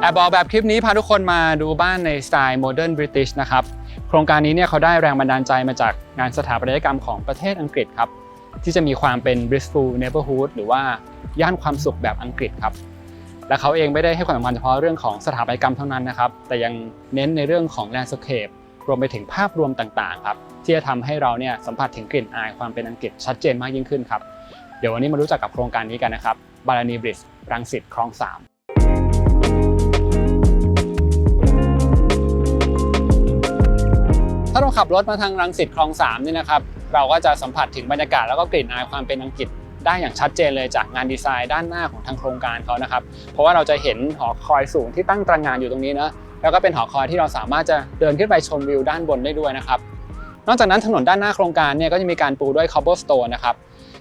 แอบบอกแบบคลิปนี้พาทุกคนมาดูบ้านในสไตล์โมเดิร์นบริติชนะครับ โครงการนี้เนี่ยเขาได้แรงบันดาลใจมาจากงานสถาปัตยกรรมของประเทศอังกฤษครับ ที่จะมีความเป็น Blissful Neighborhood หรือว่าย่านความสุขแบบอังกฤษครับ และเขาเองไม่ได้ให้ความสำคัญเฉพาะเรื่องของสถาปัตยกรรมเท่านั้นนะครับ แต่ยังเน้นในเรื่องของแลนด์สเคปรวมไปถึงภาพรวมต่างๆครับที่จะทำให้เราเนี่ยสัมผัสถึงกลิ่นอายความเป็นอังกฤษชัดเจนมากยิ่งขึ้นครับ เดี๋ยววันนี้มารู้จักกับโครงการนี้กันนะครับบารานีบริดรังสิตคลอง3 ถ้าเราขับรถมาทางรังสิตคลองสามนี่นะครับเราก็จะสัมผัสถึงบรรยากาศแล้วก็กลิ่นอายความเป็นอังกฤษได้อย่างชัดเจนเลยจากงานดีไซน์ด้านหน้าของทางโครงการเขานะครับ เพราะว่าเราจะเห็นหอคอยสูงที่ตั้งตระหงานอยู่ตรงนี้นะแล้วก็เป็นหอคอยที่เราสามารถจะเดินขึ้นไปชมวิวด้านบนได้ด้วยนะครับ นอกจากนั้นถนนด้านหน้าโครงการเนี่ยก็จะมีการปูด้วย cobblestone นะครับ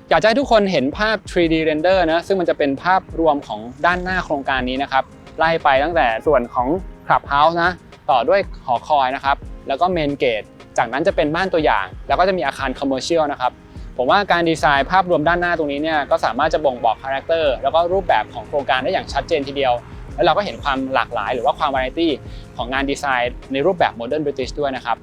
อยากจะให้ทุกคนเห็นภาพ 3D render นะซึ่งมันจะเป็นภาพรวมของด้านหน้าโครงการนี้นะครับไล่ไปตั้งแต่ส่วนของ Clubhouse นะต่อด้วยหอคอยนะครับ แล้วก็เมนเกต จากนั้นจะเป็นบ้านตัวอย่าง แล้วก็จะมีอาคารคอมเมอร์เชียลนะครับ ผมว่าการดีไซน์ภาพรวมด้านหน้าตรงนี้เนี่ยก็สามารถจะบ่งบอกคาแรคเตอร์แล้วก็รูปแบบของโครงการได้อย่างชัดเจนทีเดียว แล้วเราก็เห็นความหลากหลาย หรือว่าความวาไรตี้ของงานดีไซน์ในรูปแบบโมเดิร์นบริติชด้วยนะครับ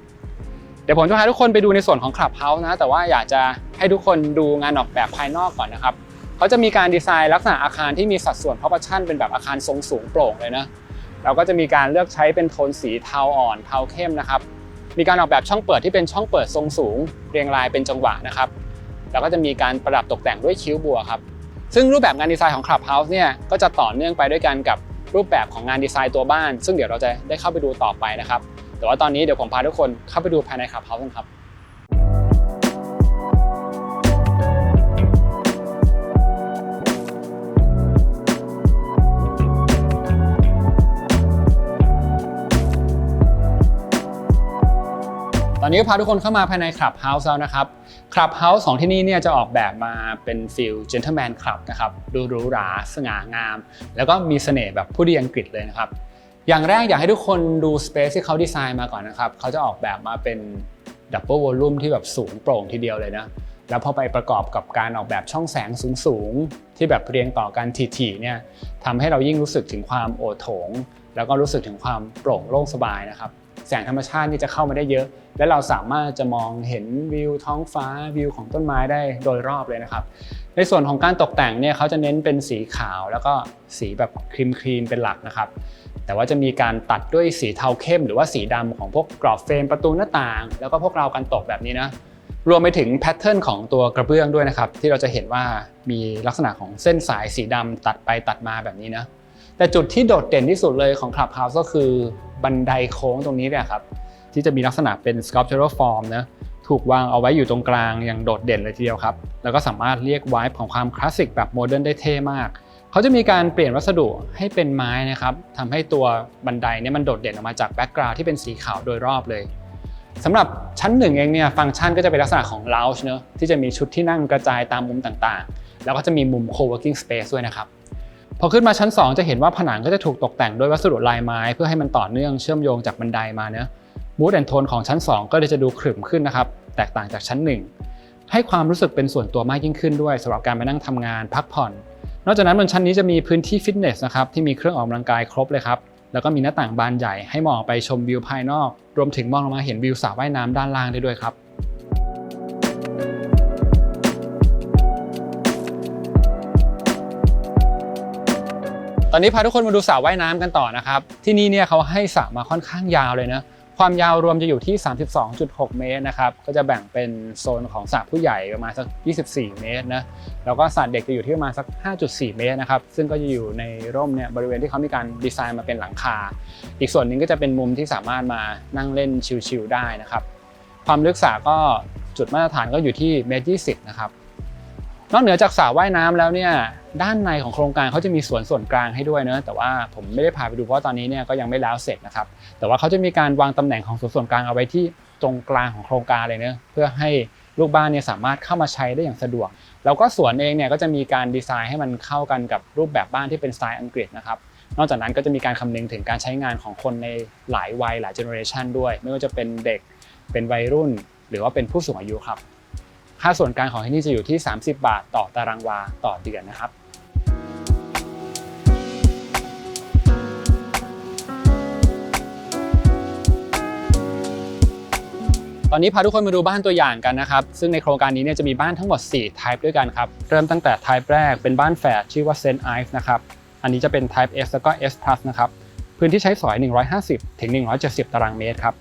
เดี๋ยวผมจะพาทุกคนไปดูในส่วนของ Clubhouse นะแต่ว่าอยากจะให้ทุกคนดูงานออกแบบภายนอกก่อนนะครับเขาจะมีการดีไซน์ลักษณะอาคารที่มีสัดส่วน proportion เป็นแบบอาคารทรงสูงโปร่งเลยนะเราก็จะมีการเลือกใช้เป็นโทนสีเทาอ่อนเทาเข้มนะครับ มีการออกแบบช่องเปิดที่เป็นช่องเปิดทรงสูง เรียงรายเป็นจังหวะนะครับแล้วก็จะมีการประดับตกแต่งด้วยคิ้วบัวครับซึ่งรูปแบบงานดีไซน์ของ Clubhouse เนี่ยก็จะต่อเนื่องไปด้วยกันกับรูปแบบของงานดีไซน์ตัวบ้าน ซึ่งเดี๋ยวเราจะได้เข้าไปดูต่อไปนะครับแต่ว่าตอนนี้เดี๋ยวผมพาทุกคนเข้าไปดูภายใน Clubhouse กันครับ อนนี้ก็พาทุกคนเข้ามาภายใน Clubhouse แล้วนะครับ Clubhouse ของที่นี่เนี่ยจะออกแบบมาเป็นฟิล gentleman club นะครับดูหรูหราสง่างาม แล้วก็มีเสน่ห์แบบผู้ดีอังกฤษเลยนะครับ อย่างแรกอยากให้ทุกคนดูสเปซที่เขาดีไซน์มาก่อนนะครับเขาจะออกแบบมาเป็นดับเบิลวอลลุ่มที่แบบสูงโปร่งทีเดียวเลยนะแล้วพอไปประกอบกับการออกแบบช่องแสงสูงๆ ที่แบบเรียงต่อกันถี่ๆเนี่ยทำให้เรายิ่งรู้สึกถึงความโอโถง แล้วก็รู้สึกถึงความโปร่งโล่งสบายนะครับ แสงธรรมชาตินี่จะเข้ามาได้เยอะ และเราสามารถจะมองเห็นวิวท้องฟ้าวิวของต้นไม้ได้โดยรอบเลยนะครับ ในส่วนของการตกแต่งเนี่ยเขาจะเน้นเป็นสีขาว แล้วก็สีแบบครีมครีมเป็นหลักนะครับ แต่ว่าจะมีการตัดด้วยสีเทาเข้ม หรือว่าสีดำของพวกกรอบเฟรมประตูหน้าต่าง แล้วก็พวกราวกันตกแบบนี้นะรวมไปถึงแพทเทิร์นของตัวกระเบื้องด้วยนะครับ ที่เราจะเห็นว่ามีลักษณะของเส้นสายสีดำตัดไปตัดมาแบบนี้นะ แต่จุดที่โดดเด่นที่สุดเลยของ Clubhouse ก็คือบันไดโค้งตรงนี้เนี่ยครับที่จะมีลักษณะเป็น sculptural form นะถูกวางเอาไว้อยู่ตรงกลางอย่างโดดเด่นเลยทีเดียวครับ แล้วก็สามารถเรียกวายของความคลาสสิกแบบโมเดิร์นได้เท่มาก เขาจะมีการเปลี่ยนวัสดุให้เป็นไม้นะครับทำให้ตัวบันไดเนี่ยมันโดดเด่นออกมาจากแบ็กกราวด์ที่เป็นสีขาวโดยรอบเลยสำหรับชั้นหนึ่งเองเนี่ยฟังก์ชันก็จะเป็นลักษณะของ lounge เนอะที่จะมีชุดที่นั่งกระจายตามมุมต่างๆ แล้วก็จะมีมุม co-working space ด้วยนะครับ พอขึ้นมาชั้น 2 จะเห็นว่าผนังก็จะถูกตกแต่งด้วยวัสดุลายไม้ เพื่อให้มันต่อเนื่องเชื่อมโยงจากบันไดมาเนะมูดแอนโทนของชั้น 2 ก็เลยจะดูขรึมขึ้นนะครับ แตกต่างจากชั้น 1 ให้ความรู้สึกเป็นส่วนตัวมากยิ่งขึ้นด้วยสำหรับการไปนั่งทำงานพักผ่อน นอกจากนั้นบนชั้นนี้จะมีพื้นที่ฟิตเนสนะครับที่มีเครื่องออกกำลังกายครบเลยครับแล้วก็มีหน้าต่างบานใหญ่ให้มองไปชมวิวภายนอก รวมถึงมองลงมาเห็นวิวสระว่ายน้ำด้านล่างได้ด้วยครับ อนนี้พาทุกคนมาดูสระว่ายน้ำกันต่อนะครับ ที่นี่เนี่ยเขาให้สระมาค่อนข้างยาวเลยนะความยาวรวมจะอยู่ที่ 32.6 เมตรนะครับ ก็จะแบ่งเป็นโซนของสระผู้ใหญ่ประมาณสัก 24 เมตรนะ แล้วก็สระเด็กจะอยู่ที่ประมาณสัก 5.4 เมตรนะครับ ซึ่งก็จะอยู่ในร่มเนี่ยบริเวณที่เขามีการดีไซน์มาเป็นหลังคา อีกส่วนหนึ่งก็จะเป็นมุมที่สามารถมานั่งเล่นชิลๆได้นะครับ ความลึกสระก็จุดมาตรฐานก็อยู่ที่เมตร20นะครับ นอกเหนือจากสระว่ายน้ำแล้วเนี่ยด้านในของโครงการเขาจะมีสวนส่วนกลางให้ด้วยเนอะแต่ว่าผมไม่ได้พาไปดูเพราะตอนนี้เนี่ยก็ยังไม่แล้วเสร็จนะครับแต่ว่าเขาจะมีการวางตำแหน่งของสวนส่วนกลางเอาไว้ที่ตรงกลางของโครงการเลยเนอะเพื่อให้ลูกบ้านเนี่ยสามารถเข้ามาใช้ได้อย่างสะดวก แล้วก็สวนเองเนี่ยก็จะมีการดีไซน์ให้มันเข้ากันกับรูปแบบบ้านที่เป็นสไตล์อังกฤษนะครับนอกจากนั้นก็จะมีการคำนึงถึงการใช้งานของคนในหลายวัยหลายเจเนอเรชันด้วย ไม่ว่าจะเป็นเด็กเป็นวัยรุ่น หรือว่าเป็นผู้สูงอายุครับ ค่าส่วนกลางของที่นี่จะอยู่ที่ 30 บาทต่อตารางวาต่อเดือนนะครับตอนนี้พาทุกคนมาดูบ้านตัวอย่างกันนะครับ ซึ่งในโครงการนี้เนี่ยจะมีบ้านทั้งหมด 4 type ด้วยกันครับ เริ่มตั้งแต่ type แรกเป็นบ้านแฝดชื่อว่า Saint i v e นะครับ อันนี้จะเป็น type S แล้วก็ S plus นะครับ พื้นที่ใช้สอย 150 ถึง 170 ตารางเมตรครับ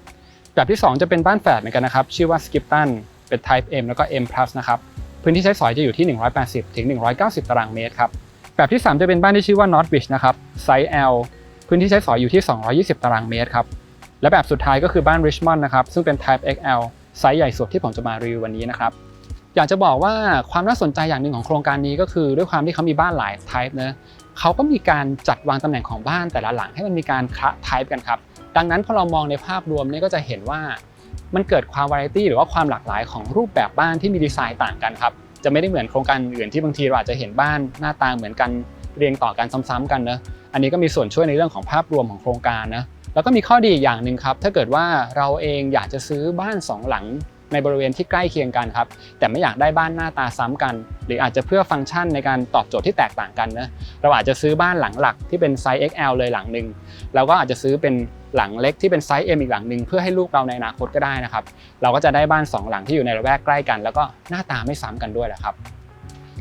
แบบที่ 2 จะเป็นบ้านแฝดเหมือนกันนะครับ ชื่อว่า Skipton เป็น type M แล้วก็ M plus นะครับพื้นที่ใช้สอยจะอยู่ที่ 180ถึง190 ตารางเมตรครับแบบที่ 3 จะเป็นบ้านที่ชื่อว่า Northwich นะครับไซส์ L พื้นที่ใช้สอยอยู่ที่ 220 ตารางเมตรครับและแบบสุดท้ายก็คือบ้าน Richmond นะครับซึ่งเป็น Type XL ไซส์ใหญ่สุดที่ผมจะมารีวิววันนี้นะครับอยากจะบอกว่าความน่าสนใจอย่างหนึ่งของโครงการนี้ก็คือด้วยความที่เขามีบ้านหลาย type นะเขาก็มีการจัดวางตำแหน่งของบ้านแต่ละหลังให้มันมีการคละ type กันครับดังนั้นพอเรามองในภาพรวมเนี่ยก็จะเห็นว่า มันเกิดความวาไรตี้หรือว่าความหลากหลายของรูปแบบบ้านที่มีดีไซน์ต่างกันครับจะไม่ได้เหมือนโครงการอื่นที่บางทีเราอาจจะเห็นบ้านหน้าตาเหมือนกันเรียงต่อกันซ้ำๆกันเนะอันนี้ก็มีส่วนช่วยในเรื่องของภาพรวมของโครงการนะแล้วก็มีข้อดีอีกอย่างหนึ่งครับถ้าเกิดว่าเราเองอยากจะซื้อบ้านสองหลัง ในบริเวณที่ใกล้เคียงกันครับแต่ไม่อยากได้บ้านหน้าตาซ้ำกัน หรืออาจจะเพื่อฟังก์ชันในการตอบโจทย์ที่แตกต่างกันนะเราอาจจะซื้อบ้านหลังหลักที่เป็นไซส์ XL เลยหลังหนึ่งแล้วก็อาจจะซื้อเป็นหลังเล็กที่เป็นไซส์ M อีกหลังหนึ่งเพื่อให้ลูกเราในอนาคตก็ได้นะครับเราก็จะได้บ้านสองหลังที่อยู่ในระแวกใกล้กัน แล้วก็หน้าตาไม่ซ้ำกันด้วยแหละครับ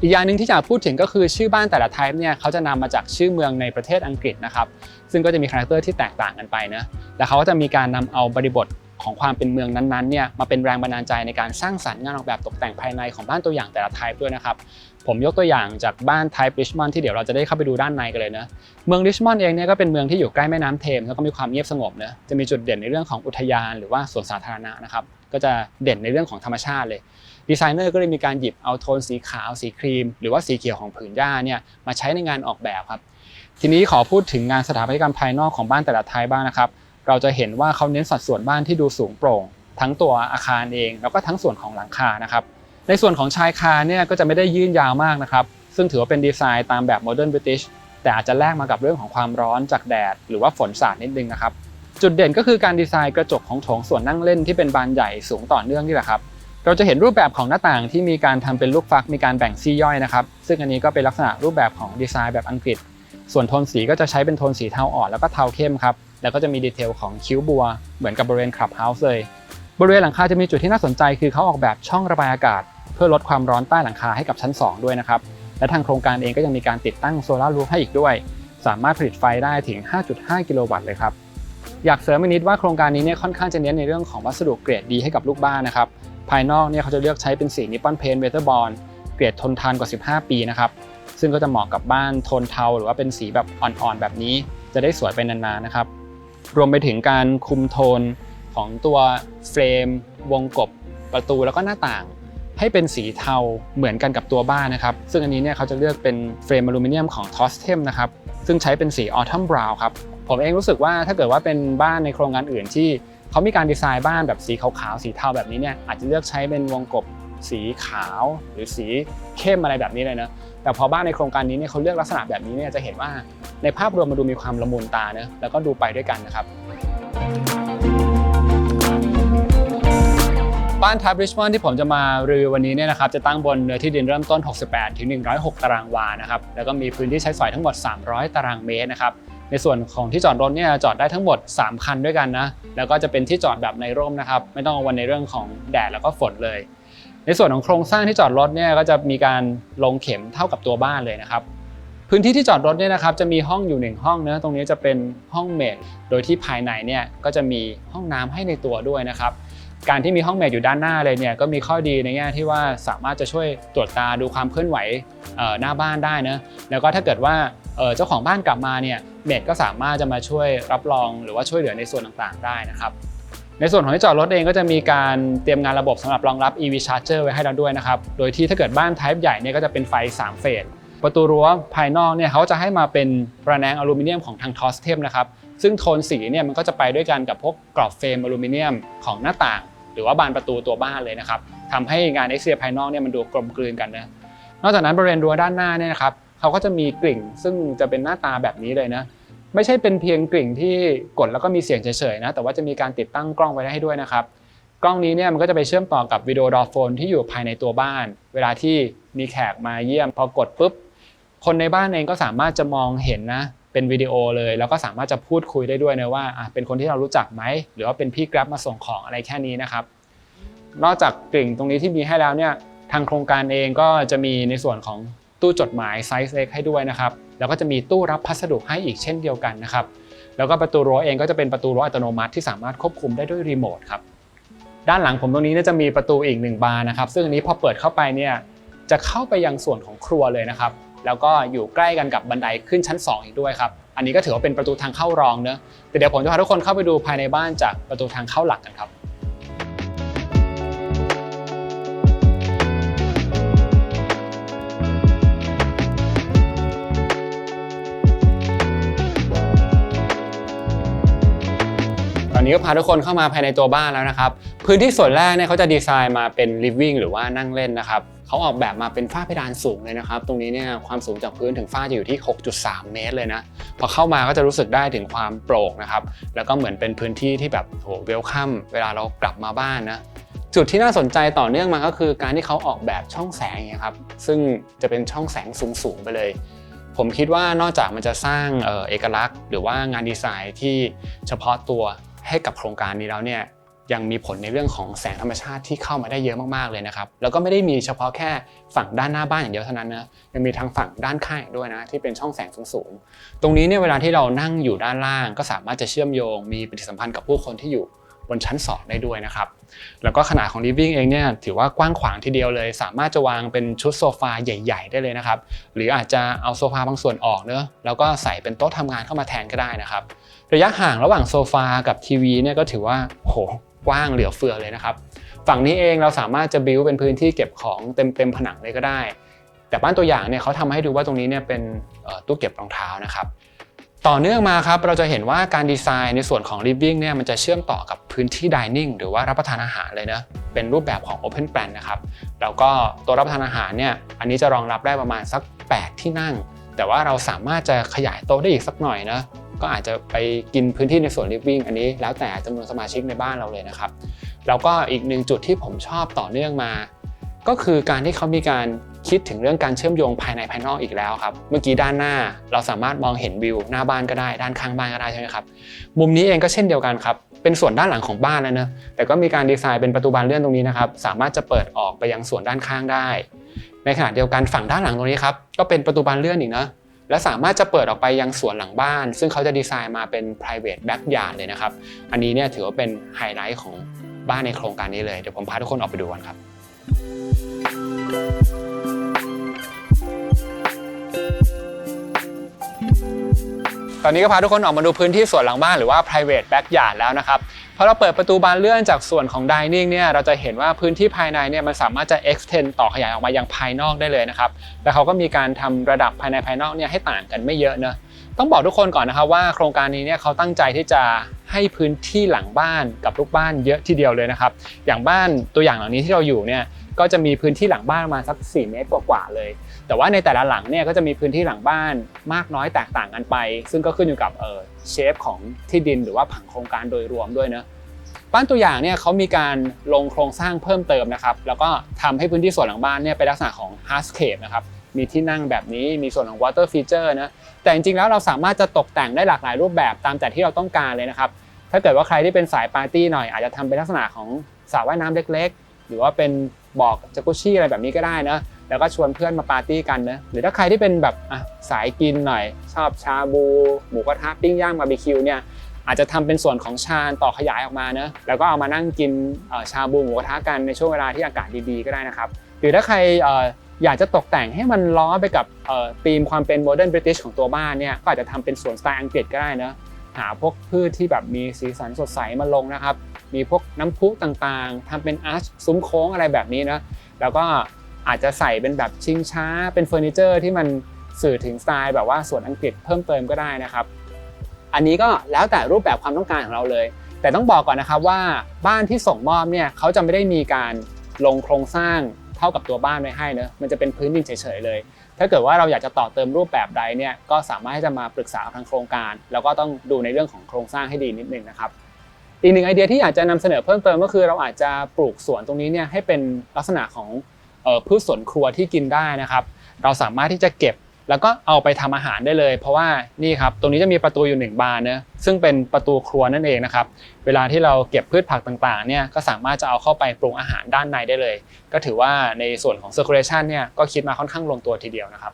อีกอย่างหนึ่งที่จะพูดถึงก็คือชื่อบ้านแต่ละ type เนี่ยเขาจะนำมาจากชื่อเมืองในประเทศอังกฤษนะครับซึ่งก็จะมีคาแรคเตอร์ที่แตกต่างกันไปนะแล้วเขาก็จะมีการนำเอาบริบท ของความเป็นเมืองนั้นๆเนี่ยมาเป็นแรงบันดาลใจในการสร้างสรรค์งานออกแบบตกแต่งภายในของบ้านตัวอย่างแต่ละ type ด้วยนะครับผมยกตัวอย่างจากบ้าน type Richmond ที่เดี๋ยวเราจะได้เข้าไปดูด้านในกันเลยนะเมือง Richmond เองเนี่ยก็เป็นเมืองที่อยู่ใกล้แม่น้ำเทมแล้วก็มีความเงียบสงบนะจะมีจุดเด่นในเรื่องของอุทยานหรือว่าสวนสาธารณะนะครับก็จะเด่นในเรื่องของธรรมชาติเลยดีไซเนอร์ก็เลยมีการหยิบเอาโทนสีขาวสีครีม หรือว่าสีเขียวของผืนหญ้าเนี่ยมาใช้ในงานออกแบบครับทีนี้ขอพูดถึงงานสถาปัตยกรรมภายนอกของบ้านแต่ละไทยบ้างนะครับ เราจะเห็นว่าเขาเน้นสัดส่วนบ้านที่ดูสูงโปร่ง ทั้งตัวอาคารเอง แล้วก็ทั้งส่วนของหลังคานะครับ ในส่วนของชายคาเนี่ยก็จะไม่ได้ยื่นยาวมากนะครับ ซึ่งถือว่าเป็นดีไซน์ตามแบบโมเดิร์นบริติชแต่อาจจะแลกมากับเรื่องของความร้อนจากแดด หรือว่าฝนสาดนิดนึงนะครับ จุดเด่นก็คือการดีไซน์กระจกของโถงส่วนนั่งเล่นที่เป็นบานใหญ่สูงต่อเนื่องนี่แหละครับเราจะเห็นรูปแบบของหน้าต่างที่มีการทำเป็นลูกฟักมีการแบ่งซี่ย่อยนะครับ ซึ่งอันนี้ก็เป็นลักษณะรูปแบบของดีไซน์แบบอังกฤษ ส่วนโทนสีก็จะใช้เป็นโทนสีเทาอ่อนแล้วก็เทาเข้มครับ แล้วก็จะมีดีเทลของคิ้วบัว เหมือนกับบริเวณคลับเฮาส์เลย บริเวณหลังคาจะมีจุดที่น่าสนใจ คือเขาออกแบบช่องระบายอากาศ เพื่อลดความร้อนใต้หลังคาให้กับชั้น 2 ด้วยนะครับ และทางโครงการเองก็ยังมีการติดตั้งโซลาร์รูฟให้อีกด้วย สามารถผลิตไฟได้ถึง 5.5 กิโลวัตต์เลยครับ อยากเสริมอีกนิดว่าโครงการนี้เนี่ยค่อนข้างจะเน้นในเรื่องของวัสดุเกรดดีให้กับลูกบ้านนะครับ ภายนอกเนี่ยเขาจะเลือกใช้เป็นสีนิปปอนเพนเวเตอร์บอลเกรดทนทานกว่า 15 ปีนะครับ ซึ่งก็จะเหมาะกับบ้านโทนเทา หรือว่าเป็นสีแบบอ่อนๆแบบนี้ จะได้สวยไปนานๆนะครับ รวมไปถึงการคุมโทนของตัวเฟรม วงกบประตูแล้วก็หน้าต่าง ให้เป็นสีเทาเหมือนกันกับตัวบ้านนะครับ ซึ่งอันนี้เนี่ยเขาจะเลือกเป็นเฟรมอลูมิเนียมของ t o s t e m นะครับซึ่งใช้เป็นสี Autumn Brown ครับผมเองรู้สึกว่าถ้าเกิดว่าเป็นบ้านในโครงการอื่นที่เขามีการดีไซน์บ้านแบบสีขาวๆสีเทาแบบนี้เนี่ยอาจจะเลือกใช้เป็นวงกบสีขาวหรือสีเข้มอะไรแบบนี้เลยนะ แต่พอบ้านในโครงการนี้เนี่ยเขาเลือกลักษณะแบบนี้เนี่ยจะเห็นว่าในภาพรวมมันดูมีความละมุนตาเนะแล้วก็ดูไปด้วยกันนะครับ บ้านทับริชมอนที่ผมจะมารีวิววันนี้เนี่ยนะครับจะตั้งบนเนื้อที่ดินเริ่มต้น 68 ถึง 106 ตารางวานะครับแล้วก็มีพื้นที่ใช้สอยทั้งหมด 300 ตารางเมตรนะครับในส่วนของที่จอดรถเนี่ยจอดได้ทั้งหมด 3 คันด้วยกันนะแล้วก็จะเป็นที่จอดแบบในร่มนะครับไม่ต้องกังวลในเรื่องของแดดแล้วก็ฝนเลย ในส่วนของโครงสร้างที่จอดรถเนี่ยก็จะมีการลงเข็มเท่ากับตัวบ้านเลยนะครับ พื้นที่ที่จอดรถเนี่ยนะครับจะมีห้องอยู่หนึ่งห้องเนะตรงนี้จะเป็นห้องเมดโดยที่ภายในเนี่ยก็จะมีห้องน้ำให้ในตัวด้วยนะครับ การที่มีห้องเมดอยู่ด้านหน้าเลยเนี่ยก็มีข้อดีในแง่ที่ว่าสามารถจะช่วยตรวจตาดูความเคลื่อนไหวหน้าบ้านได้นะแล้วก็ถ้าเกิดว่าเจ้าของบ้านกลับมาเนี่ยเมดก็สามารถจะมาช่วยรับรองหรือว่าช่วยเหลือในส่วนต่างๆ ได้นะครับ ในส่วนของที่จอดรถเองก็จะมีการเตรียมงานระบบสำหรับรองรับ EV Charger ไว้ให้เราด้วยนะครับ โดยที่ถ้าเกิดบ้าน Type ใหญ่เนี่ยก็จะเป็นไฟ 3 เฟส ประตูรั้วภายนอกเนี่ยเขาจะให้มาเป็นระแนงอลูมิเนียมของทางทอสเทมนะครับ ซึ่งโทนสีเนี่ยมันก็จะไปด้วยกันกับพวกกรอบเฟรมอลูมิเนียมของหน้าต่าง หรือว่าบานประตูตัวบ้านเลยนะครับทำให้งานเอ็กเซียภายนอกเนี่ยมันดูกลมกลืนกันนะ นอกจากนั้นบริเวณรั้วด้านหน้าเนี่ยนะครับเขาก็จะมีกลิ่ง ซึ่งจะเป็นหน้าตาแบบนี้เลยนะ ไม่ใช่เป็นเพียงกลิ่งที่กดแล้วก็มีเสียงเฉยๆนะแต่ว่าจะมีการติดตั้งกล้องไว้ให้ด้วยนะครับกล้องนี้เนี่ยมันก็จะไปเชื่อมต่อกับวิดีโอดอโฟนที่อยู่ภายในตัวบ้าน เวลาที่มีแขกมาเยี่ยมพอกดปุ๊บคนในบ้านเองก็สามารถจะมองเห็นนะเป็นวิดีโอเลย แล้วก็สามารถจะพูดคุยได้ด้วยนะว่าอะเป็นคนที่เรารู้จักไหมหรือว่าเป็นพี่แกร็บมาส่งของอะไรแค่นี้นะครับ นอกจากกลิ่งตรงนี้ที่มีให้แล้วเนี่ยทางโครงการเองก็จะมีในส่วนของตู้จดหมายไซส์เล็กให้ด้วยนะครับ แล้วก็จะมีตู้รับพัสดุให้อีกเช่นเดียวกันนะครับแล้วก็ประตูรั้วเองก็จะเป็นประตูรั้วอัตโนมัติที่สามารถควบคุมได้ด้วยรีโมทครับด้านหลังผมตรงนี้เนี่ยจะมีประตูอีกหนึ่งบานนะครับ ซึ่งอันนี้พอเปิดเข้าไปเนี่ยจะเข้าไปยังส่วนของครัวเลยนะครับ แล้วก็อยู่ใกล้กันกับบันไดขึ้นชั้น 2 อีกด้วยครับ อันนี้ก็ถือว่าเป็นประตูทางเข้ารองเนอะแต่เดี๋ยวผมจะพาทุกคนเข้าไปดูภายในบ้านจากประตูทางเข้าหลักกันครับ อนนี้ก็พาทุกคนเข้ามาภายในตัวบ้านแล้วนะครับ พื้นที่ส่วนแรกเนี่ยเขาจะดีไซน์มาเป็น living หรือว่านั่งเล่นนะครับเขาออกแบบมาเป็นฝ้าเพดานสูงเลยนะครับ ตรงนี้เนี่ยความสูงจากพื้นถึงฝ้าจะอยู่ที่ 6.3 เมตรเลยนะ พอเข้ามาก็จะรู้สึกได้ถึงความโปร่งนะครับ แล้วก็เหมือนเป็นพื้นที่ที่แบบโหเวลคัมเวลาเรากลับมาบ้านนะจุดที่น่าสนใจต่อเนื่องมาก็คือการที่เขาออกแบบช่องแสงอย่างนี้ครับ ซึ่งจะเป็นช่องแสงสูงๆไปเลย ผมคิดว่านอกจากมันจะสร้างเอกลักษณ์ หรือว่างานดีไซน์ที่เฉพาะตัว ให้กับโครงการนี้แล้วเนี่ยยังมีผลในเรื่องของแสงธรรมชาติที่เข้ามาได้เยอะมากๆเลยนะครับแล้วก็ไม่ได้มีเฉพาะแค่ฝั่งด้านหน้าบ้านอย่างเดียวเท่านั้นนะยังมีทางฝั่งด้านข้างด้วยนะที่เป็นช่องแสงสูงๆตรงนี้เนี่ยเวลาที่เรานั่งอยู่ด้านล่าง ก็สามารถจะเชื่อมโยง มีปฏิสัมพันธ์กับผู้คนที่อยู่บนชั้น 2 ได้ด้วยนะครับ แล้วก็ขนาดของ living เองเนี่ยถือว่ากว้างขวางทีเดียวเลย สามารถจะวางเป็นชุดโซฟาใหญ่ ๆ ได้เลยนะครับ หรืออาจจะเอาโซฟาบางส่วนออกเนอะแล้วก็ใส่เป็นโต๊ะทำงานเข้ามาแทนก็ได้นะครับ ระยะห่างระหว่างโซฟากับทีวีเนี่ยก็ถือว่าโหกว้างเหลือเฟือเลยนะครับ ฝั่งนี้เองเราสามารถจะบิวเป็นพื้นที่เก็บของเต็มๆผนังเลยก็ได้ แต่บ้านตัวอย่างเนี่ยเขาทำให้ดูว่าตรงนี้เนี่ยเป็นตู้เก็บรองเท้านะครับต่อเนื่องมาครับเราจะเห็นว่าการดีไซน์ในส่วนของ living เนี่ยมันจะเชื่อมต่อกับพื้นที่ dining หรือว่ารับประทานอาหารเลยนะเป็นรูปแบบของ open plan นะครับแล้วก็ตัวรับประทานอาหารเนี่ยอันนี้จะรองรับได้ประมาณสัก 8 ที่นั่ง แต่ว่าเราสามารถจะขยายโต๊ะได้อีกสักหน่อยนะ ก็อาจจะไปกินพื้นที่ในส่วน living อันนี้แล้วแต่จำนวนสมาชิกในบ้านเราเลยนะครับ แล้วก็อีกหนึ่งจุดที่ผมชอบต่อเนื่องมา ก็คือการที่เขามีการคิดถึงเรื่องการเชื่อมโยงภายในภายนอกอีกแล้วครับ เมื่อกี้ด้านหน้าเราสามารถมองเห็นวิวหน้าบ้านก็ได้ ด้านข้างบ้านก็ได้ใช่ไหมครับ มุมนี้เองก็เช่นเดียวกันครับ เป็นส่วนด้านหลังของบ้านแล้วเนอะแต่ก็มีการดีไซน์เป็นประตูบานเลื่อนตรงนี้นะครับ สามารถจะเปิดออกไปยังส่วนด้านข้างได้ ในขณะเดียวกันฝั่งด้านหลังตรงนี้ครับ ก็เป็นประตูบานเลื่อนอีกนะ และสามารถจะเปิดออกไปยังสวนหลังบ้าน ซึ่งเขาจะดีไซน์มาเป็น private backyard เลยนะครับ อันนี้เนี่ยถือว่าเป็นไฮไลท์ของบ้านในโครงการนี้เลย เดี๋ยวผมพาทุกคนออกไปดูกันครับ ตอนนี้ก็พาทุกคนออกมาดูพื้นที่ส่วนหลังบ้านหรือว่า private backyard แล้วนะครับพอเราเปิดประตูบานเลื่อนจากส่วนของ dining เนี่ยเราจะเห็นว่าพื้นที่ภายในเนี่ยมันสามารถจะ extend ต่อขยายออกมายังภายนอกได้เลยนะครับแล้วเขาก็มีการทำระดับภายในภายนอกเนี่ยให้ต่างกันไม่เยอะเนอะต้องบอกทุกคนก่อนนะครับว่าโครงการนี้เนี่ยเขาตั้งใจที่จะให้พื้นที่หลังบ้านกับลูกบ้านเยอะทีเดียวเลยนะครับอย่างบ้านตัวอย่างหลังนี้ที่เราอยู่เนี่ยก็จะมีพื้นที่หลังบ้านประมาณสัก 4 เมตรกว่าๆเลย แต่ว่าในแต่ละหลังเนี่ยก็จะมีพื้นที่หลังบ้านมากน้อยแตกต่างกันไป ซึ่งก็ขึ้นอยู่กับเออเชฟของที่ดินหรือว่าผังโครงการโดยรวมด้วยเนะบ้านตัวอย่างเนี่ยเขามีการลงโครงสร้างเพิ่มเติมนะครับ แล้วก็ทำให้พื้นที่ส่วนหลังบ้านเนี่ยเป็นลักษณะของ hardscape นะครับมีที่นั่งแบบนี้มีส่วนของ water feature นะแต่จริงๆแล้วเราสามารถจะตกแต่งได้หลากหลายรูปแบบตามแต่ที่เราต้องการเลยนะครับถ้าเกิดว่าใครที่เป็นสายปาร์ตี้หน่อยอาจจะทำเป็นลักษณะของสระว่ายน้ำเล็ก ๆ หรือว่าเป็นบอกจากุชี่อะไรแบบนี้ก็ได้นะ แล้วก็ชวนเพื่อนมาปาร์ตี้กันนะหรือถ้าใครที่เป็นแบบอะสายกินหน่อย ชอบชาบูหมูกระทะปิ้งย่างบาร์บีคิวเนี่ยอาจจะทำเป็นส่วนของชานต่อขยายออกมาเนะแล้วก็เอามานั่งกินชาบูหมูกระทะกันในช่วงเวลาที่อากาศดีๆก็ได้นะครับ หรือถ้าใครอยากจะตกแต่งให้มันล้อไปกับธีมความเป็นโมเดิร์นบริติชของตัวบ้านเนี่ยก็อาจจะทำเป็นสวนสไตล์อังกฤษก็ได้นะหาพวกพืชที่แบบมีสีสันสดใสมาลงนะครับ มีพวกน้ำพุต่างๆทำเป็นอาร์ชซุ้มโค้งอะไรแบบนี้นะแล้วก็ อาจจะใส่เป็นแบบชิงช้า เป็นเฟอร์นิเจอร์ที่มันสื่อถึงสไตล์แบบว่าส่วนอังกฤษเพิ่มเติมก็ได้นะครับ อันนี้ก็แล้วแต่รูปแบบความต้องการของเราเลย แต่ต้องบอกก่อนนะครับว่าบ้านที่ส่งมอบเนี่ยเขาจะไม่ได้มีการลงโครงสร้างเท่ากับตัวบ้านไว้ให้เนอะมันจะเป็นพื้นดินเฉยๆเลย ถ้าเกิดว่าเราอยากจะต่อเติมรูปแบบใดเนี่ยก็สามารถที่จะมาปรึกษาทางโครงการ แล้วก็ต้องดูในเรื่องของโครงสร้างให้ดีนิดนึงนะครับอีกหนึ่งไอเดียที่อยากจะนำเสนอเพิ่มเติมก็คือเราอาจจะปลูกสวนตรงนี้เนี่ยให้เป็นลักษณะของ พืชสวนครัวที่กินได้นะครับ เราสามารถที่จะเก็บแล้วก็เอาไปทำอาหารได้เลย เพราะว่านี่ครับตรงนี้จะมีประตูอยู่หนึ่งบานเนะซึ่งเป็นประตูครัวนั่นเองนะครับเวลาที่เราเก็บพืชผักต่างๆเนี่ยก็สามารถจะเอาเข้าไปปรุงอาหารด้านในได้เลย ก็ถือว่าในส่วนของ circulation เนี่ยก็คิดมาค่อนข้างลงตัวทีเดียวนะครับ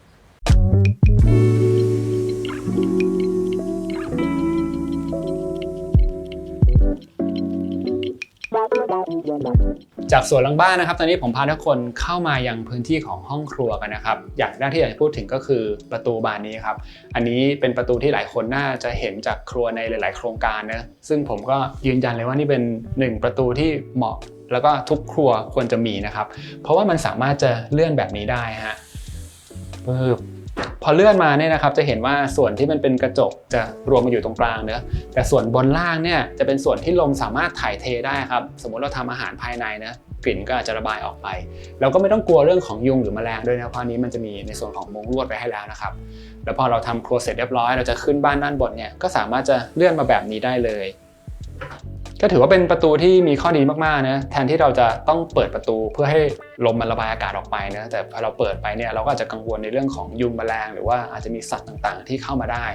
จากสวนหลังบ้านนะครับ ตอนนี้ผมพาทุกคนเข้ามายังพื้นที่ของห้องครัวกันนะครับ อย่างแรกที่อยากจะพูดถึงก็คือประตูบานนี้ครับ อันนี้เป็นประตูที่หลายคนน่าจะเห็นจากครัวในหลาย ๆ โครงการนะ ซึ่งผมก็ยืนยันเลยว่านี่เป็นหนึ่งประตูที่เหมาะ แล้วก็ทุกครัวควรจะมีนะครับ เพราะว่ามันสามารถจะเลื่อนแบบนี้ได้ฮะปึ๊บ พอเลื่อนมาเนี่ยนะครับจะเห็นว่าส่วนที่มันเป็นกระจกจะรวมมาอยู่ตรงกลางเนอะแต่ส่วนบนล่างเนี่ยจะเป็นส่วนที่ลมสามารถถ่ายเทได้ครับสมมุติเราทำอาหารภายในนะกลิ่นก็อาจจะระบายออกไป เราก็ไม่ต้องกลัวเรื่องของยุงหรือแมลงด้วยนะเพราะนี้มันจะมีในส่วนของมุงลวดไว้ให้แล้วนะครับ แล้วพอเราทำครัวเสร็จเรียบร้อยเราจะขึ้นบ้านด้านบนเนี่ยก็สามารถจะเลื่อนมาแบบนี้ได้เลย ก็ถือว่าเป็นประตูที่มีข้อดีมากๆนะแทนที่เราจะต้องเปิดประตูเพื่อให้ลมมันระบายอากาศออกไปนะแต่พอเราเปิดไปเนี่ยเราก็อาจจะกังวลในเรื่องของยุงแมลงหรือว่าอาจจะมีสัตว์ต่างๆ ที่เข้ามาได้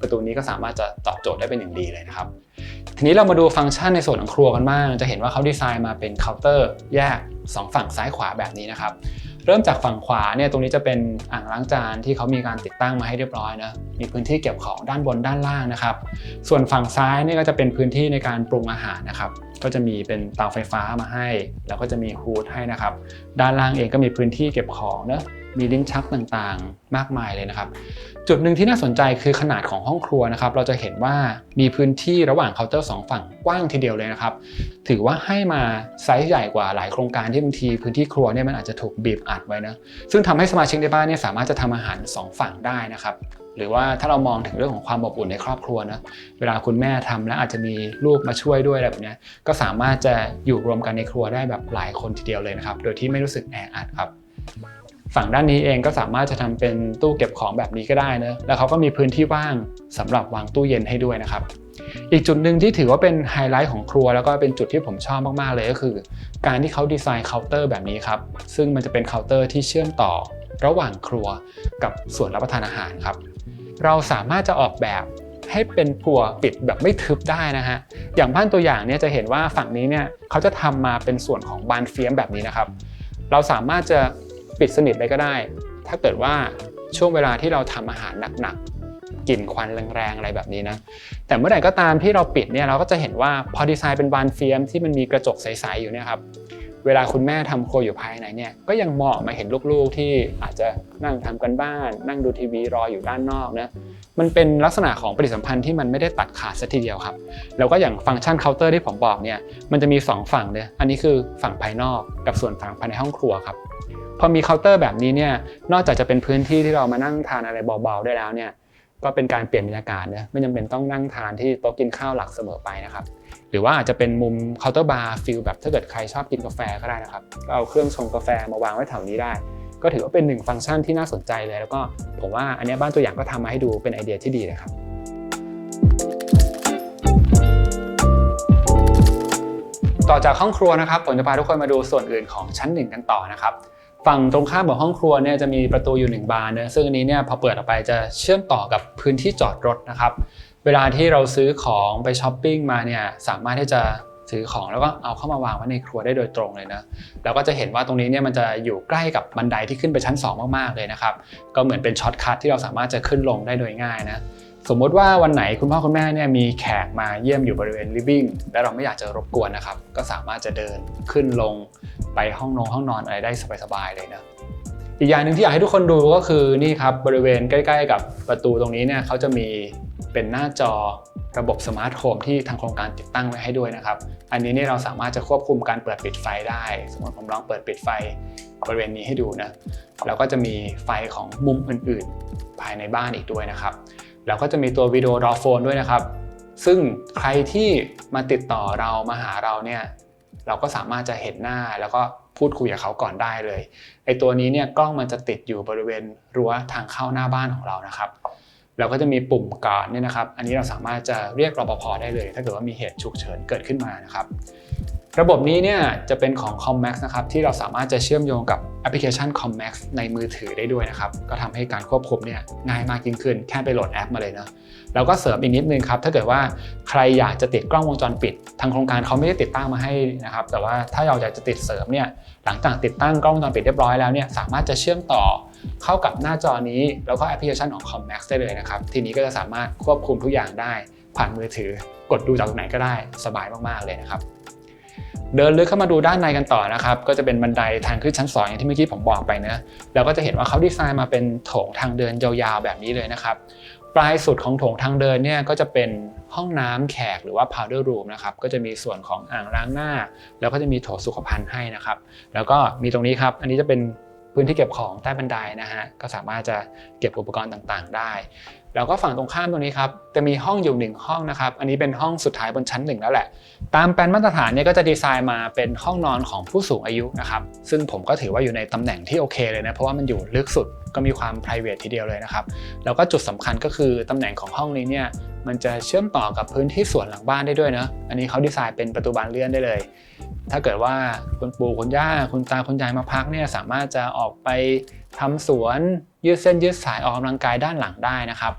ประตูนี้ก็สามารถจะตอบโจทย์ได้เป็นอย่างดีเลยนะครับ ทีนี้เรามาดูฟังก์ชันในส่วนของครัวกันบ้าง จะเห็นว่าเขาดีไซน์มาเป็นเคาน์เตอร์แยก 2 ฝั่งซ้ายขวาแบบนี้นะครับ เริ่มจากฝั่งขวาเนี่ยตรงนี้จะเป็นอ่างล้างจานที่เขามีการติดตั้งมาให้เรียบร้อยนะมีพื้นที่เก็บของด้านบนด้านล่างนะครับ ส่วนฝั่งซ้ายนี่ก็จะเป็นพื้นที่ในการปรุงอาหารนะครับ ก็จะมีเป็นเตาไฟฟ้ามาให้ แล้วก็จะมีฮูดให้นะครับ ด้านล่างเองก็มีพื้นที่เก็บของเนะ มีลิ้นชักต่างๆ มากมายเลยนะครับ จุดหนึ่งที่น่าสนใจคือขนาดของห้องครัวนะครับ เราจะเห็นว่ามีพื้นที่ระหว่างเคาน์เตอร์สองฝั่งกว้างทีเดียวเลยนะครับ ถือว่าให้มาไซส์ใหญ่กว่าหลายโครงการที่บางทีพื้นที่ครัวเนี่ยมันอาจจะถูกบีบอัดไว้นะซึ่งทำให้สมาชิกในบ้านเนี่ยสามารถจะทำอาหารสองฝั่งได้นะครับหรือว่าถ้าเรามองถึงเรื่องของความอบอุ่นในครอบครัวนะเวลาคุณแม่ทำแล้วอาจจะมีลูกมาช่วยด้วยอะไรแบบนี้ก็สามารถจะอยู่รวมกันในครัวได้แบบหลายคนทีเดียวเลยนะครับ โดยที่ไม่รู้สึกแออัดครับ ฝั่งด้านนี้เองก็สามารถจะทำเป็นตู้เก็บของแบบนี้ก็ได้นะแล้วเขาก็มีพื้นที่ว่างสำหรับวางตู้เย็นให้ด้วยนะครับ อีกจุดหนึ่งที่ถือว่าเป็นไฮไลท์ของครัว แล้วก็เป็นจุดที่ผมชอบมากๆเลยก็คือ การที่เขาดีไซน์เคาน์เตอร์แบบนี้ครับซึ่งมันจะเป็นเคาน์เตอร์ที่เชื่อมต่อระหว่างครัวกับส่วนรับประทานอาหารครับ เราสามารถจะออกแบบให้เป็นครัวปิดแบบไม่ทึบได้นะฮะ อย่างบ้านตัวอย่างเนี่ยจะเห็นว่าฝั่งนี้เนี่ยเขาจะทำมาเป็นส่วนของบานเฟียมแบบนี้นะครับ เราสามารถจะ ปิดสนิทเลยก็ได้ ถ้าเกิดว่าช่วงเวลาที่เราทำอาหารหนักๆกลิ่นควันแรงๆอะไรแบบนี้นะแต่เมื่อไหร่ก็ตามที่เราปิดเนี่ยเราก็จะเห็นว่าพอดีไซน์เป็นบานเฟียมที่มันมีกระจกใสๆอยู่เนี่ยครับเวลาคุณแม่ทำครัวอยู่ภายในเนี่ยก็ยังมองมาเห็นลูกๆที่อาจจะนั่งทำกันบ้าน นั่งดูทีวีรออยู่ด้านนอกนะมันเป็นลักษณะของปฏิสัมพันธ์ที่มันไม่ได้ตัดขาดสัทีเดียวครับ แล้วก็อย่างฟังก์ชันเคาน์เตอร์ที่ผมบอกเนี่ยมันจะมี 2 ฝั่งเลยอันนี้คือฝั่งภายนอกกับส่วนฝั่งภายในห้องครัวครับ พอมีเคาน์เตอร์แบบนี้เนี่ยนอกจากจะเป็นพื้นที่ที่เรามานั่งทานอะไรเบาๆได้แล้วเนี่ยก็เป็นการเปลี่ยนบรรยากาศนะไม่จำเป็นต้องนั่งทานที่โต๊ะกินข้าวหลักเสมอไปนะครับหรือว่าอาจจะเป็นมุมเคาน์เตอร์บาร์ฟิลแบบถ้าเกิดใครชอบกินกาแฟก็ได้นะครับก็เอาเครื่องชงกาแฟมาวางไว้แถวนี้ได้ ก็ถือว่าเป็นหนึ่งฟังก์ชันที่น่าสนใจเลย แล้วก็ผมว่าอันนี้บ้านตัวอย่างก็ทำมาให้ดูเป็นไอเดียที่ดีเลยครับต่อจากห้องครัวนะครับผมจะพาทุกคนมาดูส่วนอื่นของชั้นหนึ่งกันต่อนะครับ ฝั่งตรงข้ามของห้องครัวเนี่ยจะมีประตูอยู่หนึ่งบานนะซึ่งอันนี้เนี่ยพอเปิดออกไปจะเชื่อมต่อกับพื้นที่จอดรถนะครับเวลาที่เราซื้อของไปช้อปปิ้งมาเนี่ยสามารถที่จะซื้อของแล้วก็เอาเข้ามาวางไว้ในครัวได้โดยตรงเลยนะแล้วก็จะเห็นว่าตรงนี้เนี่ยมันจะอยู่ใกล้กับบันไดที่ขึ้นไปชั้น 2 มากๆเลยนะครับก็เหมือนเป็นช็อตคัทที่เราสามารถจะขึ้นลงได้โดยง่ายนะ สมมติว่าวันไหนคุณพ่อคุณแม่เนี่ยมีแขกมาเยี่ยมอยู่บริเวณ living และเราไม่อยากจะรบกวนนะครับ ก็สามารถจะเดินขึ้นลงไปห้องนงห้องนอนอะไรได้สบายๆเลยนะอีกอย่างหนึ่งที่อยากให้ทุกคนดูก็คือนี่ครับบริเวณใกล้ๆ กับประตูตรงนี้เนี่ยเขาจะมีเป็นหน้าจอระบบสมาร์ทโฮมที่ทางโครงการติดตั้งไว้ให้ด้วยนะครับ อันนี้เนี่ยเราสามารถจะควบคุมการเปิดปิดไฟได้ สมมติผมลองเปิดปิดไฟบริเวณนี้ให้ดูนะแล้วก็จะมีไฟของมุมอื่นๆ ภายในบ้านอีกด้วยนะครับ แล้วก็จะมีตัววิดีโอรอโฟนด้วยนะครับ ซึ่งใครที่มาติดต่อเรามาหาเราเนี่ยเราก็สามารถจะเห็นหน้าแล้วก็พูดคุยกับเขาก่อนได้เลยไอตัวนี้เนี่ยกล้องมันจะติดอยู่บริเวณรั้วทางเข้าหน้าบ้านของเรานะครับ เราก็จะมีปุ่มการ์ดเนี่ยนะครับ อันนี้เราสามารถจะเรียกรปภได้เลย ถ้าเกิดว่ามีเหตุฉุกเฉินเกิดขึ้นมานะครับ ระบบนี้เนี่ยจะเป็นของ Commax นะครับที่เราสามารถจะเชื่อมโยงกับแอปพลิเคชัน Commax ในมือถือได้ด้วยนะครับ ก็ทำให้การควบคุมเนี่ยง่ายมากยิ่งขึ้น แค่ไปโหลดแอปมาเลยเนาะแล้วก็เสริมอีกนิดนึงครับ ถ้าเกิดว่าใครอยากจะติดกล้องวงจรปิด ทางโครงการเขาไม่ได้ติดตั้งมาให้นะครับ แต่ว่าถ้าเราอยากจะติดเสริมเนี่ยหลังจากติดตั้งกล้องวงจรปิดเรียบร้อยแล้วเนี่ยสามารถจะเชื่อมต่อเข้ากับหน้าจอนี้ แล้วก็แอปพลิเคชันของ Commax ได้เลยนะครับทีนี้ก็จะสามารถควบคุมทุกอย่างได้ ผ่านมือถือกดดูจากไหนก็ได้สบายมากๆเลยนะครับ เดินลึกเข้ามาดูด้านในกันต่อนะครับ ก็จะเป็นบันไดทางขึ้นชั้น 2 อย่างที่เมื่อกี้ผมบอกไปนะแล้วก็จะเห็นว่าเขาดีไซน์มาเป็นโถงทางเดินยาวๆแบบนี้เลยนะครับ ปลายสุดของโถงทางเดินเนี่ยก็จะเป็นห้องน้ำแขกหรือว่า powder room นะครับ ก็จะมีส่วนของอ่างล้างหน้า แล้วก็จะมีโถสุขภัณฑ์ให้นะครับ แล้วก็มีตรงนี้ครับ อันนี้จะเป็นพื้นที่เก็บของใต้บันไดนะฮะ ก็สามารถจะเก็บอุปกรณ์ต่างๆ ได้ แล้วก็ฝั่งตรงข้ามตรงนี้ครับจะมีห้องอยู่หนึ่งห้องนะครับอันนี้เป็นห้องสุดท้ายบนชั้นหนึ่งแล้วแหละ ตามแปลนมาตรฐานเนี่ยก็จะดีไซน์มาเป็นห้องนอนของผู้สูงอายุนะครับซึ่งผมก็ถือว่าอยู่ในตำแหน่งที่โอเคเลยนะเพราะว่ามันอยู่ลึกสุดก็มีความ p r i v a t ทีเดียวเลยนะครับแล้วก็จุดสำคัญก็คือตำแหน่งของห้องนี้เนี่ยมันจะเชื่อมต่อกับพื้นที่สวนหลังบ้านได้ด้วยเนะอันนี้เขาดีไซน์เป็นประตูบานเลื่อนได้เลย ถ้าเกิดว่าคุณปู่คุณย่าคุณตาคุณยายมาพักเนี่ยสามารถจะออกไปทำสวน ยืดเส้นยืดสายออกกำลังกายด้านหลังได้นะครับ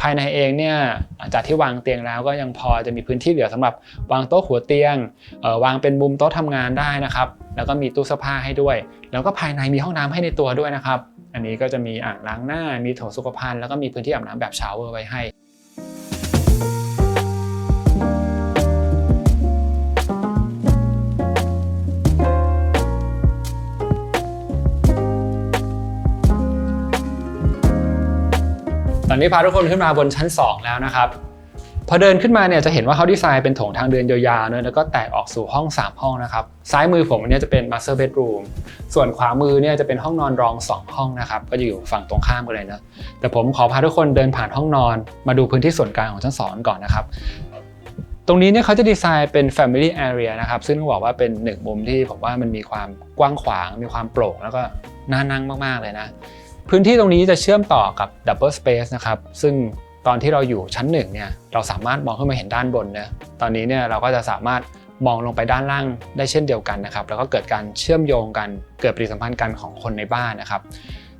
ภายในเองเนี่ยหลังจากที่วางเตียงแล้วก็ยังพอจะมีพื้นที่เหลือสำหรับวางโต๊ะหัวเตียงวางเป็นมุมโต๊ะทำงานได้นะครับ แล้วก็มีตู้เสื้อผ้าให้ด้วย แล้วก็ภายในมีห้องน้ำให้ในตัวด้วยนะครับ อันนี้ก็จะมีอ่างล้างหน้ามีโถสุขภัณฑ์แล้วก็มีพื้นที่อาบน้ำแบบชาวเวอร์ไว้ให้ อนนี้พาทุกคนขึ้นมาบนชั้น 2 แล้วนะครับพอเดินขึ้นมาเนี่ยจะเห็นว่าเขาดีไซน์เป็นโถงทางเดินยาวๆเนอะแล้วก็แตกออกสู่ห้อง 3 ห้องนะครับ ซ้ายมือผมเนี่ยจะเป็น master bedroom ส่วนขวามือเนี่ยจะเป็นห้องนอนรอง 2 ห้องนะครับ ก็จะอยู่ฝั่งตรงข้ามกันเลยนะแต่ผมขอพาทุกคนเดินผ่านห้องนอน มาดูพื้นที่ส่วนกลางของชั้นสองก่อนนะครับ ตรงนี้เนี่ยเขาจะดีไซน์เป็น family area นะครับ ซึ่งต้องบอกว่าเป็นหนึ่งมุมที่ผมว่ามันมีความกว้างขวาง มีความโปร่งแล้วก็น่านั่งมากๆเลยนะ พื้นที่ตรงนี้จะเชื่อมต่อกับ double space นะครับซึ่งตอนที่เราอยู่ชั้นหนึ่งเนี่ยเราสามารถมองขึ้นมาเห็นด้านบนนะตอนนี้เนี่ยเราก็จะสามารถมองลงไปด้านล่างได้เช่นเดียวกันนะครับ แล้วก็เกิดการเชื่อมโยงกันเกิดปฏิสัมพันธ์กันของคนในบ้านนะครับ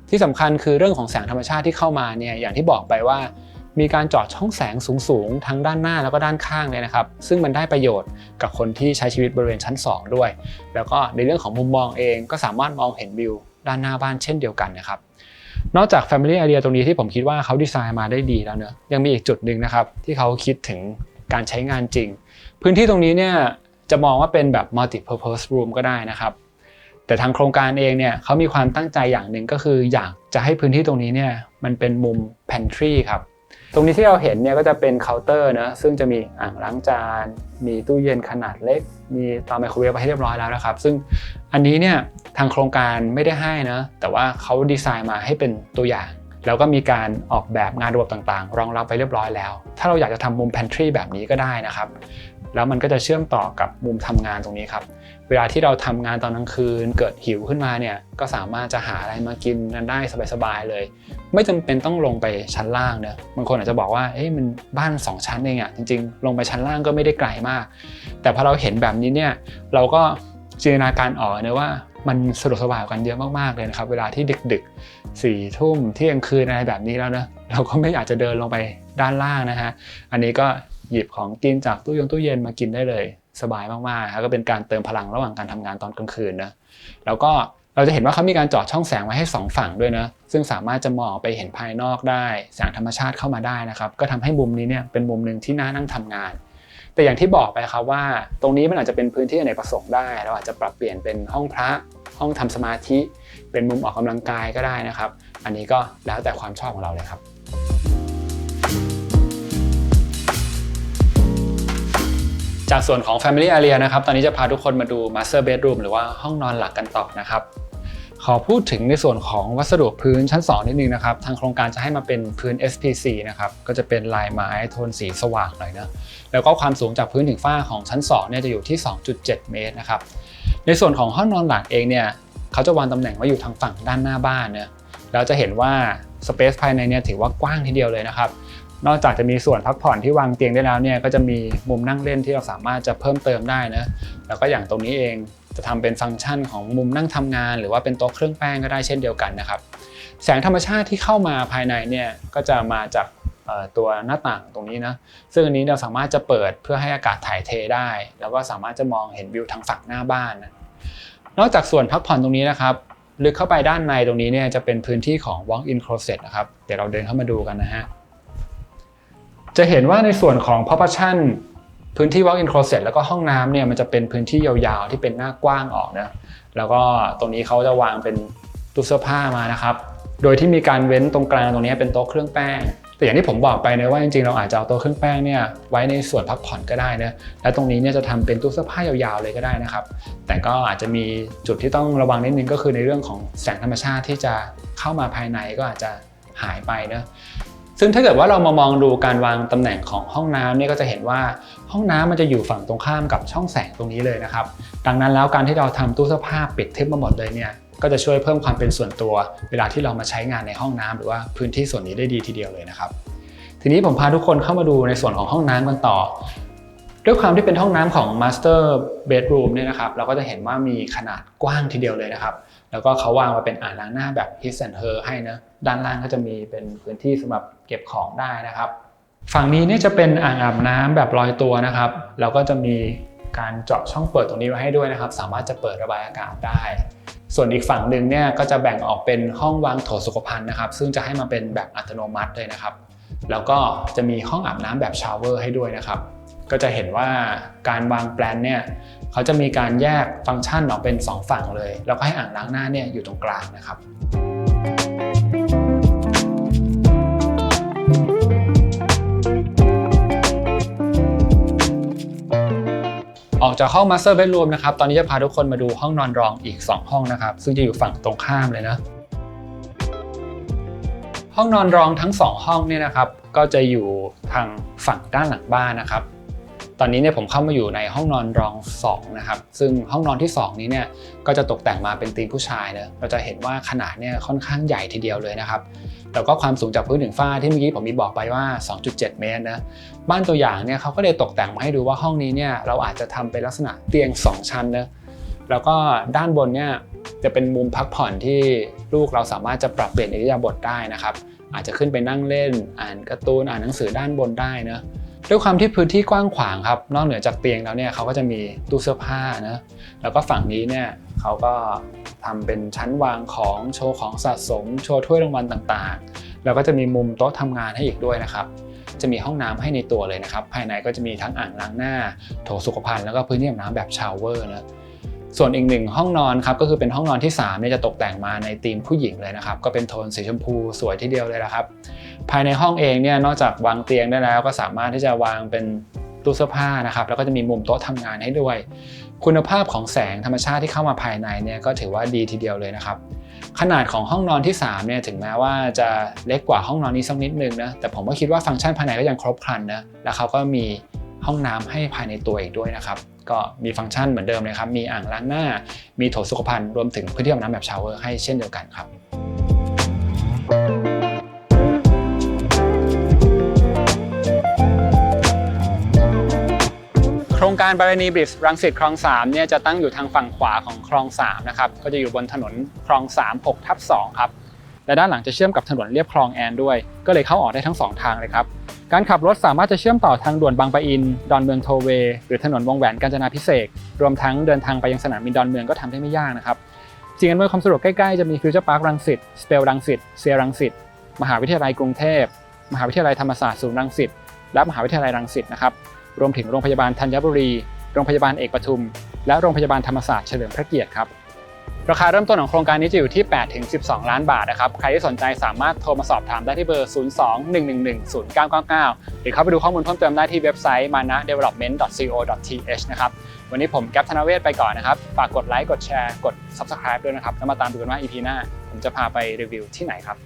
ที่สำคัญคือเรื่องของแสงธรรมชาติที่เข้ามาเนี่ยอย่างที่บอกไปว่า มีการจาะช่องแสงสูงๆทั้งด้านหน้าแล้วก็ด้านข้างเลยนะครับ ซึ่งมันได้ประโยชน์กับคนที่ใช้ชีวิตบริเวณชั้น 2 ด้วย แล้วก็ในเรื่องของมุมมองเองก็สามารถมองเห็นวิวด้านหน้าบ้านเช่นเดียวกันนะครับ นอกจาก Family Area ตรงนี้ที่ผมคิดว่าเขาดีไซน์มาได้ดีแล้วเนอะยังมีอีกจุดหนึ่งนะครับที่เขาคิดถึงการใช้งานจริง พื้นที่ตรงนี้เนี่ยจะมองว่าเป็นแบบ multi purpose room ก็ได้นะครับ แต่ทางโครงการเองเนี่ยเขามีความตั้งใจอย่างหนึ่งก็คืออยากจะให้พื้นที่ตรงนี้เนี่ยมันเป็นมุม pantry ครับตรงนี้ที่เราเห็นเนี่ยก็จะเป็นเคาน์เตอร์นะซึ่งจะมีอ่างล้างจาน มีตู้เย็นขนาดเล็ก มีเตาไมโครเวฟไว้ให้เรียบร้อยแล้วนะครับ ซึ่งอันนี้เนี่ย ทางโครงการไม่ได้ให้นะ แต่ว่าเขาดีไซน์มาให้เป็นตัวอย่าง แล้วก็มีการออกแบบงานระบบต่างๆ รองรับไปเรียบร้อยแล้ว ถ้าเราอยากจะทำมุม pantry แบบนี้ก็ได้นะครับ แล้วมันก็จะเชื่อมต่อกับมุมทำงานตรงนี้ครับ เวลาที่เราทำงานตอนกลางคืน เกิดหิวขึ้นมาเนี่ย ก็สามารถจะหาอะไรมากินกันได้สบายๆเลย ไม่จำเป็นต้องลงไปชั้นล่างเนอะบางคนอาจจะบอกว่า เอ้ยมันบ้าน2ชั้นเองอะจริง ๆ ลงไปชั้นล่างก็ไม่ได้ไกลมาก แต่พอเราเห็นแบบนี้เนี่ย เราก็จินตนาการออกนะว่า มันสะดวกสบายกันเยอะมากๆเลยนะครับ เวลาที่ดึกๆสี่ทุ่มเที่ยงคืนอะไรแบบนี้แล้วนะเราก็ไม่อยากจะเดินลงไปด้านล่างนะฮะอันนี้ก็หยิบของกินจากตู้ยงตู้เย็นมากินได้เลยสบายมากๆครับก็เป็นการเติมพลังระหว่างการทำงานตอนกลางคืนนะแล้วก็เราจะเห็นว่าเขามีการจาะช่องแสงไว้ให้ 2 ฝั่งด้วยนะซึ่งสามารถจะมองไปเห็นภายนอกได้แสงธรรมชาติเข้ามาได้นะครับ ก็ทำให้มุมนี้เนี่ยเป็นมุมหนึ่งที่น่านั่งทำงาน แต่อย่างที่บอกไปครับว่า ตรงนี้มันอาจจะเป็นพื้นที่อเนกประสงค์ได้ เราอาจจะปรับเปลี่ยนเป็นห้องพระห้องทำสมาธิ เป็นมุมออกกำลังกายก็ได้นะครับ อันนี้ก็แล้วแต่ความชอบของเราเลยครับจากส่วนของ Family Area นะครับ ตอนนี้จะพาทุกคนมาดู Master Bedroom หรือว่าห้องนอนหลักกันต่อนะครับ ขอพูดถึงในส่วนของวัสดุพื้นชั้น 2 นิดนึงนะครับ ทางโครงการจะให้มาเป็นพื้น SPC นะครับ ก็จะเป็นลายไม้โทนสีสว่างหน่อยนะ แล้วก็ความสูงจากพื้นถึงฝ้าของชั้น2เนี่ยจะอยู่ที่ 2.7 เมตรนะครับ ในส่วนของห้องนอนหลักเองเนี่ยเขาจะวางตำแหน่งไว้อยู่ทางฝั่งด้านหน้าบ้านเนี่ยเราจะเห็นว่าสเปซภายในเนี่ยถือว่ากว้างทีเดียวเลยนะครับ นอกจากจะมีส่วนพักผ่อนที่วางเตียงได้แล้วเนี่ยก็จะมีมุมนั่งเล่นที่เราสามารถจะเพิ่มเติมได้นะ แล้วก็อย่างตรงนี้เอง จะทำเป็นฟังก์ชันของมุมนั่งทำงาน หรือว่าเป็นโต๊ะเครื่องแป้งก็ได้เช่นเดียวกันนะครับ แสงธรรมชาติที่เข้ามาภายในเนี่ยก็จะมาจากตัวหน้าต่างตรงนี้นะซึ่งอันนี้เราสามารถจะเปิดเพื่อให้อากาศถ่ายเทได้ แล้วก็สามารถจะมองเห็นวิวทางฝั่งหน้าบ้านนะนอกจากส่วนพักผ่อนตรงนี้นะครับ ลึกเข้าไปด้านในตรงนี้เนี่ยจะเป็นพื้นที่ของ walk-in closet นะครับ เดี๋ยวเราเดินเข้ามาดูกันนะฮะ จะเห็นว่าในส่วนของ partition พื้นที่ walk-in closet แล้วก็ห้องน้ำเนี่ยมันจะเป็นพื้นที่ยาวๆ ที่เป็นหน้ากว้างออกนะแล้วก็ตรงนี้เขาจะวางเป็นตู้เสื้อผ้ามานะครับ โดยที่มีการเว้นตรงกลางตรงนี้เป็นโต๊ะเครื่องแป้ง แต่อย่างที่ผมบอกไปนะว่าจริงๆเราอาจจะเอาโต๊ะเครื่องแป้งเนี่ยไว้ในส่วนพักผ่อนก็ได้นะและตรงนี้เนี่ยจะทำเป็นตู้เสื้อผ้ายาวๆเลยก็ได้นะครับ แต่ก็อาจจะมีจุดที่ต้องระวังนิดนึงก็คือในเรื่องของแสงธรรมชาติที่จะเข้ามาภายในก็อาจจะหายไปนะ ซึ่งถ้าเกิดว่าเรามามองดูการวางตำแหน่งของห้องน้ำเนี่ยก็จะเห็นว่าห้องน้ำมันจะอยู่ฝั่งตรงข้ามกับช่องแสงตรงนี้เลยนะครับ ดังนั้นแล้วการที่เราทำตู้เสื้อผ้าปิดทึบมาหมดเลยเนี่ยก็จะช่วยเพิ่มความเป็นส่วนตัว เวลาที่เรามาใช้งานในห้องน้ำหรือว่าพื้นที่ส่วนนี้ได้ดีทีเดียวเลยนะครับ ทีนี้ผมพาทุกคนเข้ามาดูในส่วนของห้องน้ำกันต่อ ด้วยความที่เป็นห้องน้ำของ Master Bedroom เนี่ยนะครับ เราก็จะเห็นว่ามีขนาดกว้างทีเดียวเลยนะครับ แล้วก็เขาวางมาเป็นอ่างล้างหน้าแบบ His and Her ให้นะด้านล่างก็จะมีเป็นพื้นที่สำหรับเก็บของได้นะครับ ฝั่งนี้เนี่ยจะเป็นอ่างอาบน้ำแบบลอยตัวนะครับแล้วก็จะมีการเจาะช่องเปิดตรงนี้ไว้ให้ด้วยนะครับ สามารถจะเปิดระบายอากาศได้ ส่วนอีกฝั่งหนึ่งเนี่ยก็จะแบ่งออกเป็นห้องวางโถสุขภัณฑ์นะครับ ซึ่งจะให้มาเป็นแบบอัตโนมัติเลยนะครับ แล้วก็จะมีห้องอาบน้ำแบบชาวเวอร์ให้ด้วยนะครับ ก็จะเห็นว่าการวางแปลนเนี่ย เขาจะมีการแยกฟังก์ชันออกเป็น 2 ฝั่งเลย แล้วก็ให้อ่างล้างหน้าเนี่ยอยู่ตรงกลางนะครับออกจากห้อง Master Bedroom นะครับ ตอนนี้จะพาทุกคนมาดูห้องนอนรองอีก 2 ห้องนะครับ ซึ่งจะอยู่ฝั่งตรงข้ามเลยนะ ห้องนอนรองทั้ง 2 ห้องเนี่ยนะครับ ก็จะอยู่ทางฝั่งด้านหลังบ้านนะครับ ตอนนี้เนี่ยผมเข้ามาอยู่ในห้องนอนรอง2นะครับซึ่งห้องนอนที่ 2 นี้เนี่ยก็จะตกแต่งมาเป็นธีมผู้ชายเนะเราจะเห็นว่าขนาดเนี่ยค่อนข้างใหญ่ทีเดียวเลยนะครับแล้วก็ความสูงจากพื้นถึงฝ้าที่เมื่อกี้ผมมีบอกไปว่า 2.7 เมตรนะบ้านตัวอย่างเนี่ยเขาก็เลยตกแต่งมาให้ดูว่าห้องนี้เนี่ยเราอาจจะทำเป็นลักษณะเตียง 2 ชั้นนะแล้วก็ด้านบนเนี่ยจะเป็นมุมพักผ่อนที่ลูกเราสามารถจะปรับเปลี่ยนอิริยาบถได้นะครับอาจจะขึ้นไปนั่งเล่น อ่านการ์ตูนอ่านหนังสือด้านบนได้นะ ด้วยความที่พื้นที่กว้างขวางครับ นอกเหนือจากเตียงแล้วเนี่ยเขาก็จะมีตู้เสื้อผ้านะแล้วก็ฝั่งนี้เนี่ยเขาก็ทำเป็นชั้นวางของโชว์ของสะสม โชว์ถ้วยรางวัลต่างๆ แล้วก็จะมีมุมโต๊ะทำงานให้อีกด้วยนะครับ จะมีห้องน้ำให้ในตัวเลยนะครับ ภายในก็จะมีทั้งอ่างล้างหน้า โถสุขภัณฑ์แล้วก็พื้นที่อาบน้ำแบบชาวเวอร์นะส่วนอีกหนึ่งห้องนอนครับก็คือเป็นห้องนอนที่3เนี่ยจะตกแต่งมาในธีมผู้หญิงเลยนะครับ ก็เป็นโทนสีชมพูสวยทีเดียวเลยนะครับ ภายในห้องเองเนี่ยนอกจากวางเตียงได้แล้วก็สามารถที่จะวางเป็นตู้เสื้อผ้านะครับแล้วก็จะมีมุมโต๊ะทำงานให้ด้วย คุณภาพของแสงธรรมชาติที่เข้ามาภายในเนี่ยก็ถือว่าดีทีเดียวเลยนะครับ ขนาดของห้องนอนที่3เนี่ยถึงแม้ว่าจะเล็กกว่าห้องนอนนี้สักนิดนึงนะแต่ผมก็คิดว่าฟังก์ชันภายในก็ยังครบครันนะแล้วเขาก็มีห้องน้ำให้ภายในตัวอีกด้วยนะครับ ก็มีฟังก์ชันเหมือนเดิมเลยครับ มีอ่างล้างหน้า มีโถสุขภัณฑ์ รวมถึงพื้นที่อาบน้ำแบบชาวเวอร์ให้เช่นเดียวกันครับ รงการบารณีบริดจ์รังสิตคลอง3เนี่ยจะตั้งอยู่ทางฝั่งขวาของคลอง3นะครับก็จะอยู่บนถนนคลอง3 6ทับ2ครับและด้านหลังจะเชื่อมกับถนนเลียบคลองแอนด้วย ก็เลยเข้าออกได้ทั้ง 2 ทางเลยครับการขับรถสามารถจะเชื่อมต่อทางด่วนบางปะอิน ดอนเมืองโทเว หรือถนนวงแหวนกาญจนาพิเศษกรวมทั้งเดินทางไปยังสนามบินดอนเมืองก็ทำได้ไม่ยากนะครับสิ่งอำนวยความสะดวกใกล้ๆจะมีฟิวเจอร์พาร์ครังสิตสเปลรังสิตเซียรังสิตมหาวิทยาลัยกรุงเทพ มหาวิทยาลัยธรรมศาสตร์ศูนย์รังสิตและมหาวิทยาลัยรังสิตนะครับ รวมถึงโรงพยาบาลธัญบุรี โรงพยาบาลเอกปทุม และโรงพยาบาลธรรมศาสตร์เฉลิมพระเกียรติครับ ราคาเริ่มต้นของโครงการนี้จะอยู่ที่ 8-12 ล้านบาทนะครับ ใครที่สนใจสามารถโทรมาสอบถามได้ที่เบอร์ 02-111-0999 หรือเข้าไปดูข้อมูลเพิ่มเติมได้ที่เว็บไซต์ mana development co th นะครับ วันนี้ผมแก๊ปธนเวศไปก่อนนะครับ ฝากกดไลค์ กดแชร์ กด subscribe ด้วยนะครับ แล้วมาตามดูกันว่า EP หน้าผมจะพาไปรีวิวที่ไหนครับ